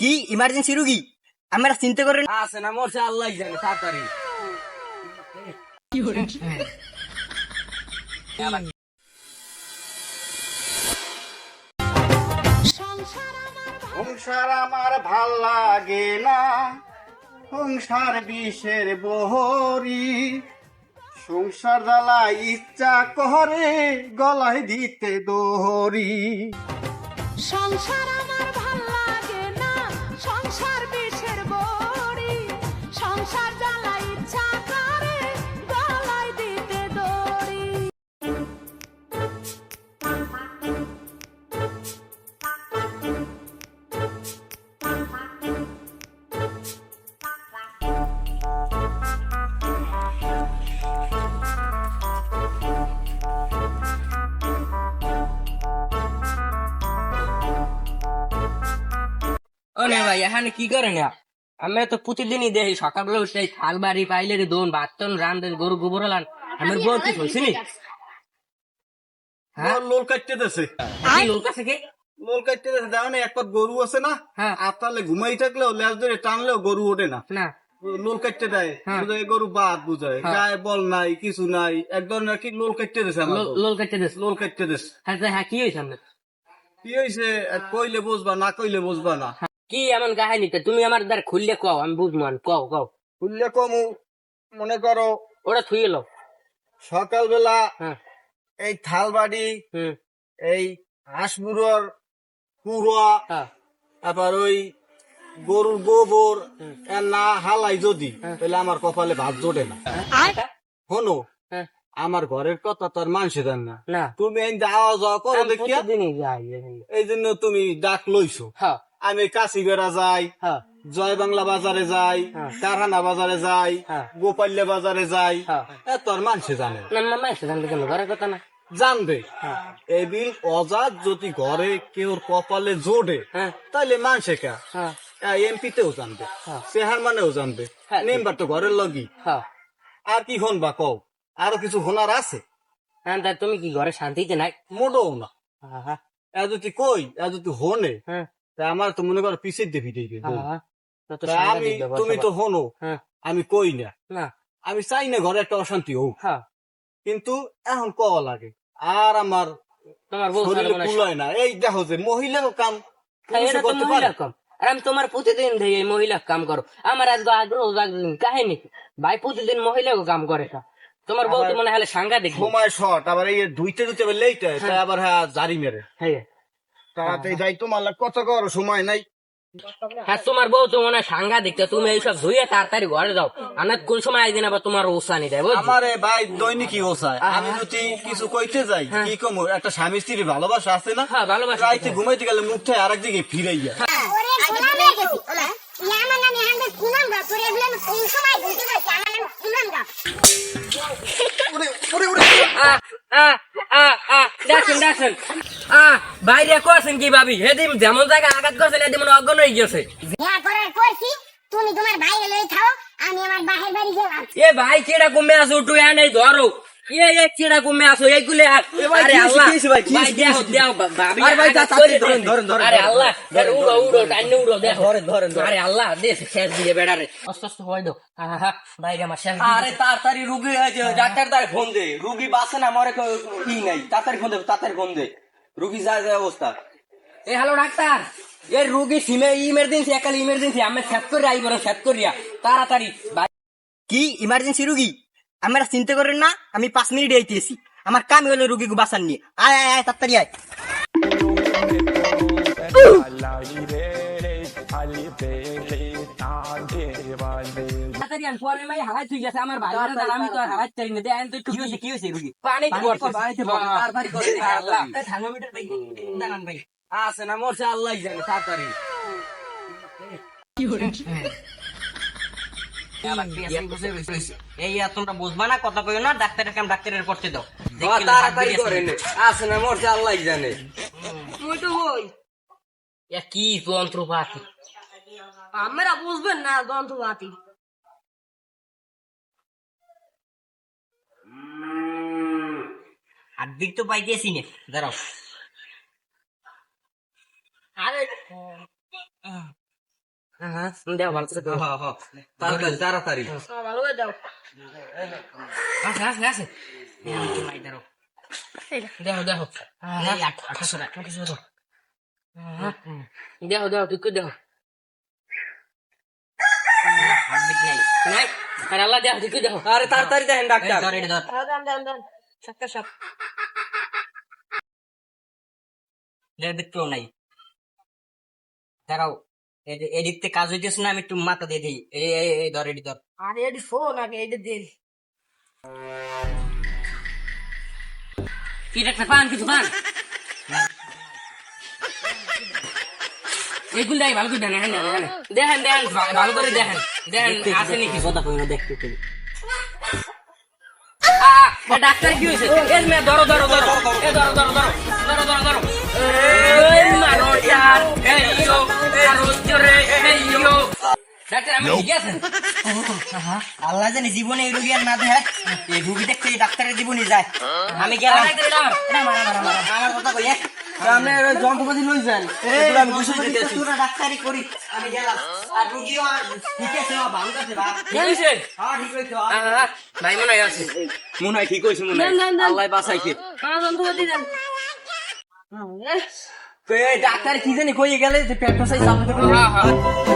কি ইমার্জেন্সি রুগী? আমরা চিন্তা করেন আছে না মরছে আল্লাহ জানে তাড়াতাড়ি। সংসার আমার ভালো লাগে না। সংসার বিষের বহরি। সংসার জ্বালা ইচ্ছা করে গলায় দিতে দোহরি। সংসার আমার ও নে ভাই এখানে কি করেন আমি তো প্রতিদিনই দেখি সকালবেলা উঠে থাল বাড়ি পাইলে রে দোন বাতন রান্ধেন গরু গোবর লান আমার বউ কি চলছি নি হ্যাঁ লোল কাটতে দেছে কি লোক আছে কি? লোল কাটতে দেছে দেখো না একবার গরু আছে না? হ্যাঁ। আতালে ঘুমাই থাকলেও লেজ ধরে টানলেও গরু ওঠে না। না। লোল কাটতে দেয় হ্যাঁ। গরু বাদ বুঝায় হ্যাঁ। গায়ে বল নাই কিছু নাই এক ধরনের কি লোল কাটতে দেছে লোল কাটতে দিস লোল কাটতে দেছে হ্যাঁ হ্যাঁ কি হয়েছে কি হয়েছে? কইলে বুঝবা না কইলে বুঝবা না। কি এমন কাহিনীতে তুমি আমার দ্বার খুললে কও আমি বুঝব না কও কও। খুললে কমু মনে করো ওটা থুয়ে লো সকালবেলা হ্যাঁ। এই থালবাড়ি এই হাঁসবুড়োর কুড়া হ্যাঁ। তারপর ওই গরুর গোবর না হালাই যদি হ্যাঁ। তাহলে আমার কপালে ভাত জোটে না। শোনো হ্যাঁ। আমার ঘরের কথা তোর আর মানুষে জান না। না। তুমি এই যাওয়া যাওয়া করো দেখিয়া এখানে। এই জন্য তুমি ডাক লইছো। হ্যাঁ। আমি কাশি বেড়া যাই হ্যাঁ। জয় বাংলা বাজারে যাই হ্যাঁ। কারহানা বাজারে যাই হ্যাঁ। গোপাল্য বাজারে যাই। আর মানুষে জানে। কেন? ঘরের কথা না। জানবে। এই অজাত যদি ঘরে কেউ কপালে জোড়ে তাহলে মানুষে কা? এমপিতেও জানবে। হ্যাঁ। সেহার মানেও জানবে। নেমবার তো ঘরের লগি আর কি হন বা কও? আরও কিছু হোনার আছে? তুমি কি ঘরে শান্তিতে নাই? মোটেও না। এ যদি কই এ যদি হনে তা আমার তো মনে করো পিছের দেবি দেখবে হ্যাঁ, হ্যাঁ। আমি তুমি তো হনো হ্যাঁ। আমি কই না। আমি চাই না ঘরে একটা অশান্তি হোক। কিন্তু এখন কওয়া লাগে আর আমার শরীরে তাহলে কুলায় না। এই দেখো যে মহিলাও কাম পুরুষে এটা তো করতে পারে। আর আমি তোমার প্রতিদিন দেখি এই মহিলা কাম করো। আমার আগ্রহ কাহিনী। ভাই প্রতিদিন মহিলাও কাম করে তোমার বউ তো মনে হলে সাংঘাতিক। সময় শর্ট আবার এই আবার লেট হয়। আবার হ্যাঁ জারি মেরে। হ্যাঁ। তাড়াতাড়ি যাই তোমার লাগ কত করো সময় নাই। হ্যাঁ তোমার বউ তো মনে হয় সাংঘাতিক তা তুমি এইসব ধুয়ে তাড়াতাড়ি ঘরে যাও। আমার কোন সময় একদিন আবার তোমার উসানি দেয়? আমারে ভাই দৈনিকই ওসায়। আমি যদি কিছু কইতে যাই কি কম একটা স্বামী স্ত্রীর ভালোবাসা আছে না? হ্যাঁ ভালোবাসা রাইতে ঘুমাইতে গেলে মুখটা আরেক দিকে ফিরাইয়া। ওরে গোলাম হয়ে গেছি ওলা। দেখেন দেখেন আহ, বাইরে করছেন কি ভাবি? হেদিন যেমন জায়গায় আঘাত করছেন এদিন মনে হয় অজ্ঞান হয়ে গেছে করার করছি। তুমি তোমার ভাইরে লই খাও আমি আমার বাহির বাড়ি গেলাম। এ ভাই কেডা কমে উঠু এনে ধরো। এ এ কেডা কমে আসো এইগুলো আর- আল্লাহ ভাই, দেও কি হয়েছে? দেও বা- ভাবি আরে ভাই, আঘাত তাড়াতাড়ি করে ধরেন, দিয়েছে। ধরেন, ধরেন, আরে ধরেন। আল্লাহ আরে উড়ো উড়ো টাইনে উড়ো দেখো ধরেন, ধরেন, ধরেন। আরে আল্লাহ দেশ শেষ দিয়ে বেড়ারে আস্তে আস্তে হয়ে দাও বাইরে আমার শেষ দিয়ে আরে তাড়াতাড়ি রুগী হয়েছে ডাক্তার তার ফোন দে। রুগী বাসে না মরে কি নাই। তাড়াতাড়ি ফোন দে তাড়াতাড়ি ফোন দে। রুগী যায় যায় অবস্থা। এ হ্যালো ডাক্তার। এ রুগী সিমে ইমার্জেন্সি একাল ইমার্জেন্সি আমি সেট করে আইব সেট করিয়া তাড়াতাড়ি ভাই- কি? ইমার্জেন্সি রুগী? আমরা চিন্তা করেন না আমি পাঁচ মিনিট আইতেছি। আমার কাম হলো রুগীকে বাঁচান নিয়ে। আয় আয় আয় তাড়াতাড়ি আয়। কি কি আছে না মরছে আল্লাহ জানে তাড়াতাড়ি। এই তোমরা বুঝবা না কথা কইও না ডাক্তারের কাম ডাক্তারের করতে দাও। তাড়াতাড়ি করে আছে না মরছে আল্লাহ জানে। ওই তো ওই এ কি যন্ত্রপাতি? আমরা বুঝবেন না যন্ত্রপাতি। হাত দিক তো পাইতেছি না দাঁড়াও। আরে দেও ভালো করে দেও। তাড়াতাড়ি তাড়াতাড়ি হ্যাঁ, ভালো করে দাও আছে আছে আছে দেখো দেখো আঠাশো টাকা আঠাশো দেখো দেখো তুই করে দেখো আরে আল্লাহ দেখো তুই দেখো আরে তাড়াতাড়ি দেখেন ডাক্তার সাতটা সাত দেখতেও নাই দাঁড়াও এদিক কাজ হইতেছে না আমি একটু মাথা দিয়ে দিই। এই এই- এই ধর এটি ধর। আরে এটি ফোন আগে এটা দেন কি একটা পান কিছু পান? ভালো করে দেখেন দেখেন দেখেন। ভালো করে দেখেন। দেখেন আছে নাকি? কথা কই না দেখতে কই। আ, আ, ডাক্তার কি হয়েছে? এর মেয়ে ধরো ধরো ধরো। এ ধরো ধরো ধরো ধরো ধরো। আল্লাহ জানে জীবনে এই রোগী আর না দেখ এই রোগী দেখতে ডাক্তারের জীবনে যায়। আমি গেলাম। আমার। কথা কই এক যন্ত্রপাতি লই যান এগুলো আমি বুঝে দিতেছি তোরা ডাক্তারি করি আমি গেলাম। আর রোগীও ঠিক আছে ভালো আছে বা? কি হয়েছে হ্যাঁ ঠিক আছে আ, আ, ভাই মনে হয় আছে। মনে হয় ঠিক মনে হয়। আল্লাহ বাঁচাইছে। হ্যাঁ যন্ত্রপাতি দেন। এই ডাক্তার কি জানি কই গেলে যে পেট্রোসাইজ হ্যাঁ।